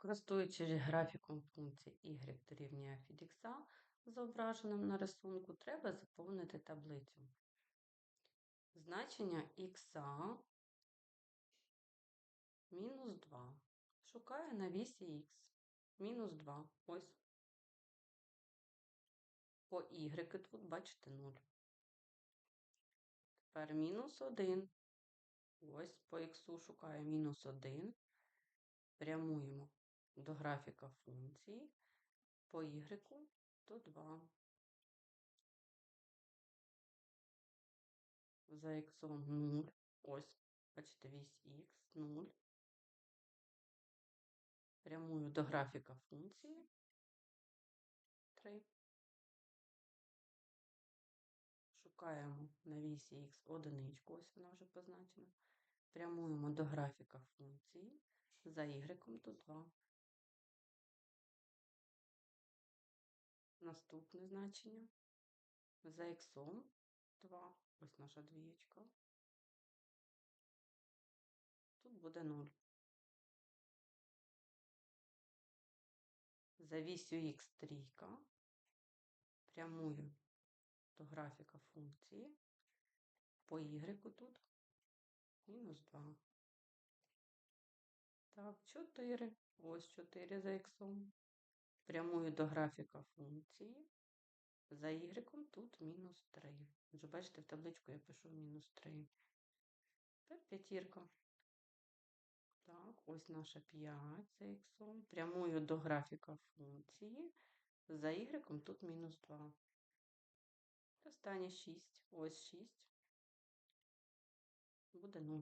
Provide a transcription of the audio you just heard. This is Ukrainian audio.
Користуючись графіком функції y дорівнює від x, зображеним на рисунку, треба заповнити таблицю. Значення х мінус 2. Шукаю на вісі х. Мінус 2. Ось. По y тут, бачите, 0. Тепер мінус 1. Ось по х шукаю мінус 1. Прямуємо до графіка функції по y то 2. За х 0. Ось, бачите, вісь х 0. Прямую до графіка функції 3. Шукаємо на вісі х одиничку, ось вона вже позначена. Прямуємо до графіка функції. За y тут 2. Наступне значення. За х 2. Ось наша двієчка. Тут буде 0. За вісю х трійка. Прямую до графіка функції. По y тут мінус 2. Так, 4. Ось 4 за х. Прямую до графіка функції. За y тут мінус 3. Отже, бачите, в табличку я пишу мінус 3. Тепер п'ятірка. Так, ось наша 5 за х. Прямую до графіка функції. За y тут мінус 2. Останнє 6. Ось 6. Буде 0.